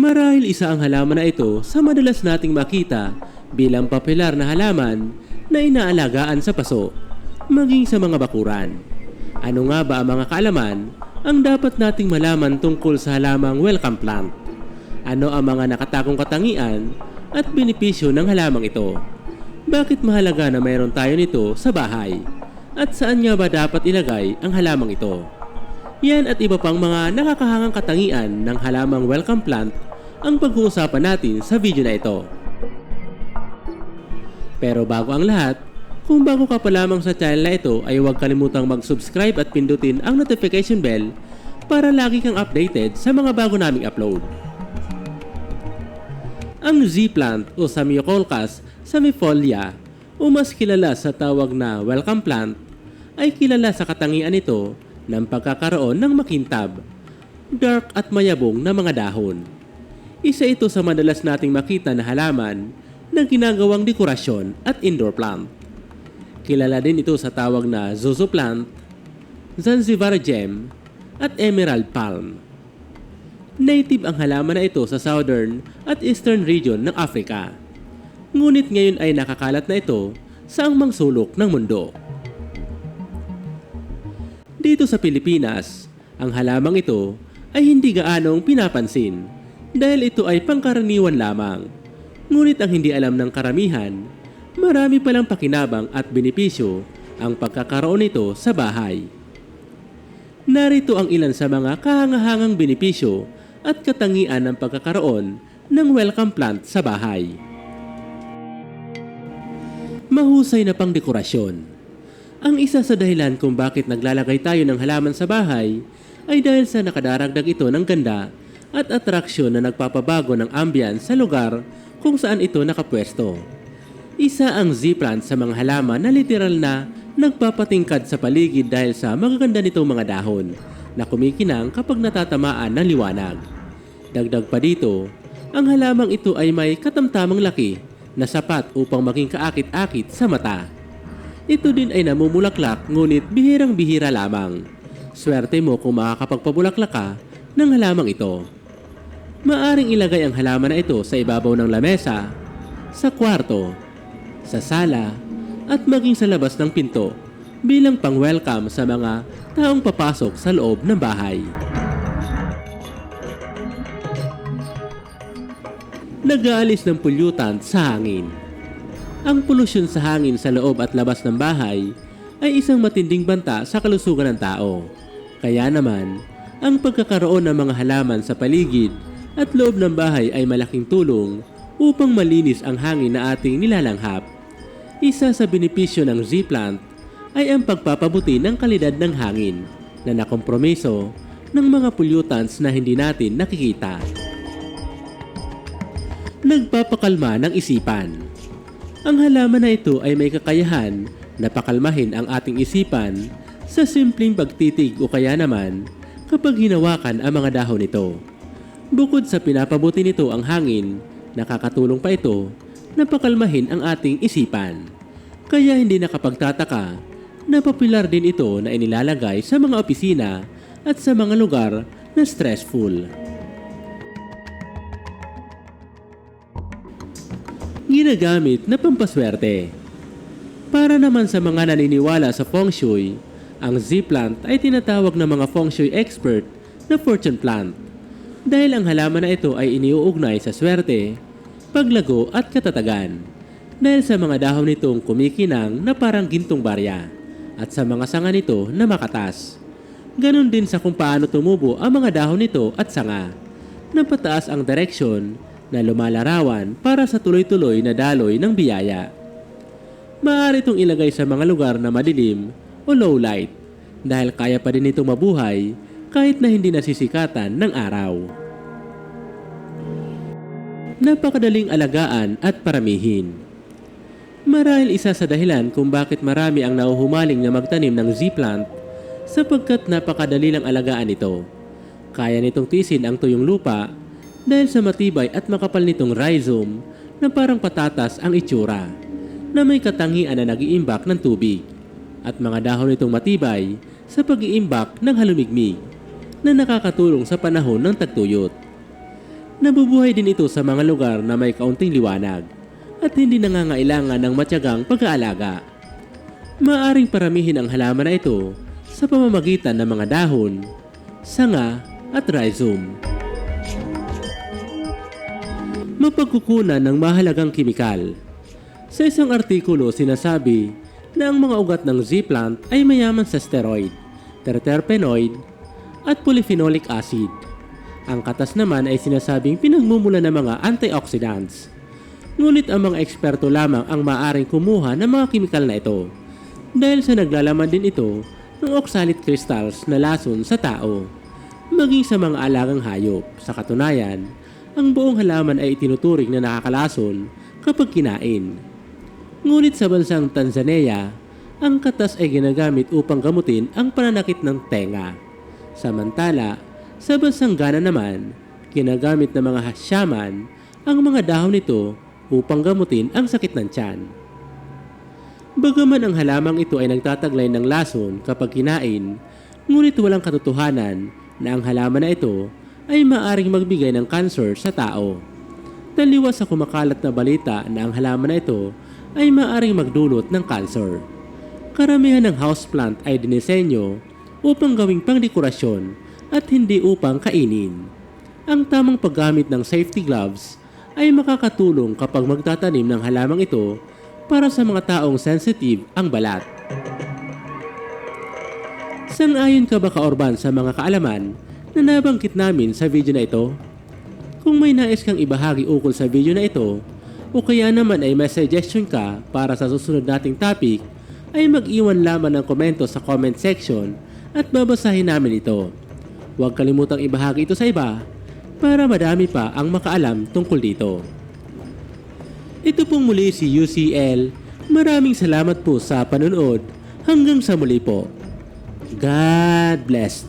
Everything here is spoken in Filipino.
Marahil isa ang halaman na ito sa madalas nating makita bilang popular na halaman na inaalagaan sa paso, maging sa mga bakuran. Ano nga ba ang mga kaalaman ang dapat nating malaman tungkol sa halamang welcome plant? Ano ang mga nakatakong katangian at benepisyo ng halamang ito? Bakit mahalaga na mayroon tayo nito sa bahay? At saan nga ba dapat ilagay ang halamang ito? Yan at iba pang mga nakakahangang katangian ng halamang welcome plant ang pag-uusapan natin sa video na ito. Pero bago ang lahat, kung bago ka pa lamang sa channel na ito ay huwag kalimutang mag-subscribe at pindutin ang notification bell para lagi kang updated sa mga bago naming upload. Ang Z-plant o Samiocolcas samifolia o mas kilala sa tawag na welcome plant ay kilala sa katangian nito ng pagkakaroon ng makintab, dark at mayabong na mga dahon. Isa ito sa madalas nating makita na halaman na ginagawang dekorasyon at indoor plant. Kilala din ito sa tawag na Zozo plant, Zanzibar gem, at emerald palm. Native ang halaman na ito sa southern at eastern region ng Africa. Ngunit ngayon ay nakakalat na ito sa angmang sulok ng mundo. Dito sa Pilipinas, ang halamang ito ay hindi gaanong pinapansin dahil ito ay pangkaraniwan lamang. Ngunit ang hindi alam ng karamihan, marami palang pakinabang at benepisyo ang pagkakaroon nito sa bahay. Narito ang ilan sa mga kahangahangang benepisyo at katangian ng pagkakaroon ng welcome plant sa bahay. Mahusay na pangdekorasyon. Ang isa sa dahilan kung bakit naglalagay tayo ng halaman sa bahay ay dahil sa nakadaragdag ito ng ganda at atraksyon na nagpapabago ng ambience sa lugar kung saan ito nakapwesto. Isa ang Z-plant sa mga halaman na literal na nagpapatingkad sa paligid dahil sa magaganda nitong mga dahon na kumikinang kapag natatamaan ng liwanag. Dagdag pa dito, ang halamang ito ay may katamtamang laki na sapat upang maging kaakit-akit sa mata. Ito din ay namumulaklak ngunit bihirang-bihira lamang. Swerte mo kung makakapagpabulaklak ka ng halamang ito. Maaring ilagay ang halaman na ito sa ibabaw ng lamesa, sa kwarto, sa sala, at maging sa labas ng pinto bilang pang-welcome sa mga taong papasok sa loob ng bahay. Nag-aalis ng pollutant sa hangin. Ang polusyon sa hangin sa loob at labas ng bahay ay isang matinding banta sa kalusugan ng tao. Kaya naman, ang pagkakaroon ng mga halaman sa paligid at loob ng bahay ay malaking tulong upang malinis ang hangin na ating nilalanghap. Isa sa benepisyo ng Z-plant ay ang pagpapabuti ng kalidad ng hangin na nakompromiso ng mga pollutants na hindi natin nakikita. Nagpapakalma ng isipan. Ang halaman na ito ay may kakayahan na pakalmahin ang ating isipan sa simpleng pagtitig o kaya naman kapag hinawakan ang mga dahon nito. Bukod sa pinapabuti nito ang hangin, nakakatulong pa ito na pakalmahin ang ating isipan. Kaya hindi nakapagtataka na popular din ito na inilalagay sa mga opisina at sa mga lugar na stressful. Ginagamit na pampaswerte. Para naman sa mga naniniwala sa feng shui, ang Z-plant ay tinatawag ng mga feng shui expert na fortune plant dahil ang halaman na ito ay iniuugnay sa swerte, paglago at katatagan dahil sa mga dahon nitong kumikinang na parang gintong barya at sa mga sanga nito na makatas. Ganon din sa kung paano tumubo ang mga dahon nito at sanga na pataas ang direksyon na lumalarawan para sa tuloy-tuloy na daloy ng biyaya. Maaari itong ilagay sa mga lugar na madilim o low light dahil kaya pa din itong mabuhay kahit na hindi nasisikatan ng araw. Napakadaling alagaan at paramihin. Marahil isa sa dahilan kung bakit marami ang nauhumaling na magtanim ng Z-plant sapagkat napakadali lang alagaan ito. Kaya nitong tisin ang tuyong lupa dahil sa matibay at makapal nitong rhizome na parang patatas ang itsura na may katangian na nag-iimbak ng tubig at mga dahon nitong matibay sa pag-iimbak ng halumigmig na nakakatulong sa panahon ng tagtuyot. Nabubuhay din ito sa mga lugar na may kaunting liwanag at hindi nangangailangan ng matyagang pag-aalaga. Maaring paramihin ang halaman na ito sa pamamagitan ng mga dahon, sanga at rhizome. Mapagkukunan ng mahalagang kimikal. Sa isang artikulo sinasabi na ang mga ugat ng Z-plant ay mayaman sa steroid, terterpenoid at polyphenolic acid. Ang katas naman ay sinasabing pinagmumula ng mga antioxidants. Ngunit ang mga eksperto lamang ang maaring kumuha ng mga kimikal na ito dahil sa naglalaman din ito ng oxalate crystals na lason sa tao, maging sa mga alagang hayop. Sa katunayan, ang buong halaman ay itinuturing na nakakalason kapag kinain. Ngunit sa bansang Tanzania, ang katas ay ginagamit upang gamutin ang pananakit ng tenga. Samantala, sa bansang Ghana naman, ginagamit ng mga shaman ang mga dahon nito upang gamutin ang sakit ng tiyan. Bagaman ang halamang ito ay nagtataglay ng lason kapag kinain, ngunit walang katotohanan na ang halaman na ito ay maaring magbigay ng cancer sa tao. Taliwas sa kumakalat na balita na ang halaman na ito ay maaring magdulot ng cancer. Karamihan ng houseplant ay dinisenyo upang gawing pangdekorasyon at hindi upang kainin. Ang tamang paggamit ng safety gloves ay makakatulong kapag magtatanim ng halamang ito para sa mga taong sensitive ang balat. Sang-ayon ka ba kaorban sa mga kaalaman na nabanggit namin sa video na ito? Kung may nais kang ibahagi ukol sa video na ito, o kaya naman ay may suggestion ka para sa susunod nating topic, ay mag-iwan lamang ng komento sa comment section at babasahin namin ito. Huwag kalimutang ibahagi ito sa iba para madami pa ang makaalam tungkol dito. Ito pong muli si UCL. Maraming salamat po sa panonood. Hanggang sa muli po. God bless.